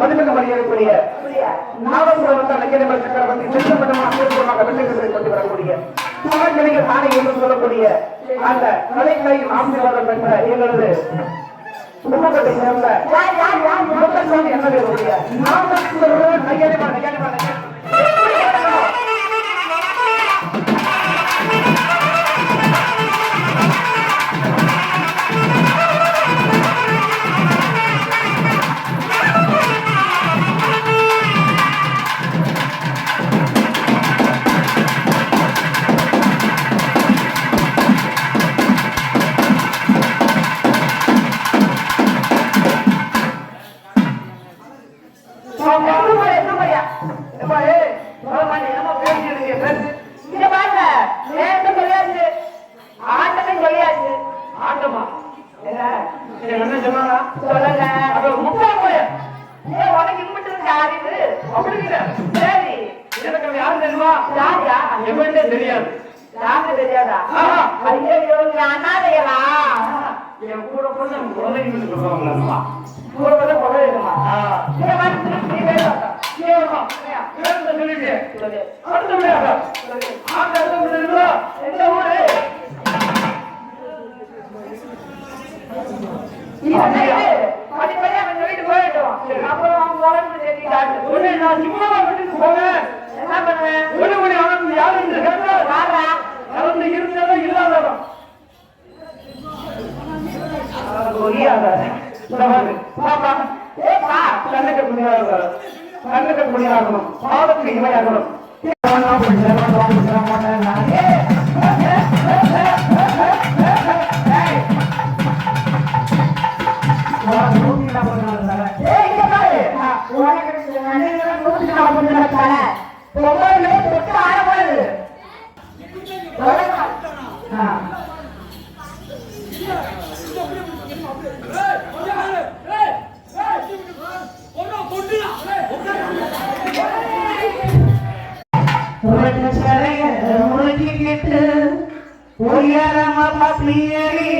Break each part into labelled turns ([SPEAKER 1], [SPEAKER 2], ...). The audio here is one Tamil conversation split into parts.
[SPEAKER 1] மதிப்பிற்கு மரியாதைக்குரிய நாவசூர வந்த நக்கிரம
[SPEAKER 2] சக்கரவர்த்தி சித்தப்பட்டமாக வெற்றிகளை கொண்டு வரக்கூடிய
[SPEAKER 1] துணக்கணிகள் ஆணை என்று சொல்லக்கூடிய
[SPEAKER 2] அந்த
[SPEAKER 1] கலைக்கலையின் ஆசீர்வாதம் பெற்ற
[SPEAKER 2] எங்களது குடும்பத்தை சேர்ந்த
[SPEAKER 3] முத்தசாமி
[SPEAKER 2] என்ன
[SPEAKER 1] நகையமா நகையமா
[SPEAKER 2] அப்பா என்னமா பேசிட்டு இருக்கீங்க
[SPEAKER 3] இங்க பாருங்க நேரத்தை
[SPEAKER 2] ஆட்டமா?
[SPEAKER 3] என்ன? சொன்னாங்க
[SPEAKER 2] போய
[SPEAKER 3] ஏன் உனக்கு இன்பிட்டு இருக்கு? யாரு சரி.
[SPEAKER 2] எனக்கு யாரு தெரியுமா?
[SPEAKER 3] யாரியா?
[SPEAKER 2] எவன்டே தெரியாது.
[SPEAKER 3] யாருக்கு தெரியாதா? ஐயோ நீ அண்ணாதையலா
[SPEAKER 2] என் கூட பிறந்த குழந்தைங்கன்னு
[SPEAKER 1] சொல்லுவாங்களா
[SPEAKER 2] கூட பிறந்த குழந்தைங்களா அடுத்தபடியாக எந்த ஊரே
[SPEAKER 3] படிப்படியாக என்ன பண்ணுவேன் ஒரு
[SPEAKER 2] மணி ஆனந்த் யாரும் இந்த கேட்டால்
[SPEAKER 3] யாரா
[SPEAKER 1] கண்ணுக்கக்கூடியதாகணும் பாவத்துக்கு இவையாகணும்
[SPEAKER 3] ஒவ்வொரு தொட்டு ஆட போகுது
[SPEAKER 1] உயரம பத்னியரே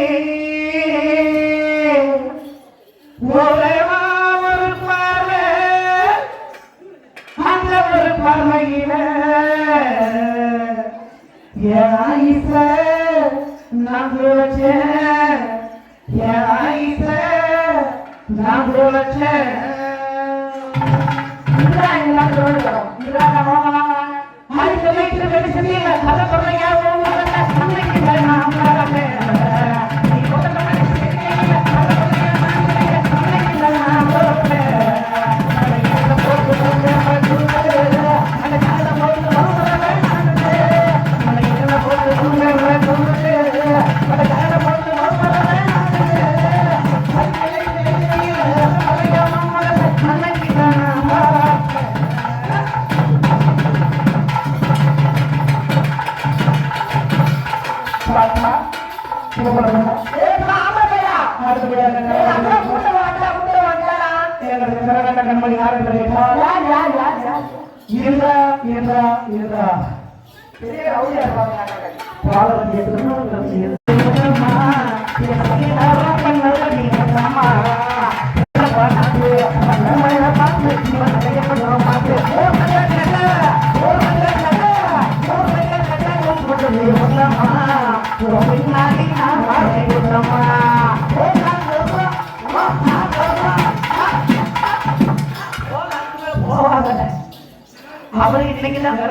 [SPEAKER 1] ஒரேவா ஒரு பார்வை அந்த ஒரு பார்வையில ஏஐச நம்மளோச்ச ஏஐச நம்மளோச்ச
[SPEAKER 3] இந்திரா எல்லாம் சொல்லுவோம் இந்திரா
[SPEAKER 1] ஹரி சொல்லிட்டு வெளிச்சமே கதை கண்மணி யாரு இருந்தா இருந்தா இருந்தா
[SPEAKER 3] பெரிய ரவுடியா இருப்பாங்க
[SPEAKER 1] Thank you. Thank you.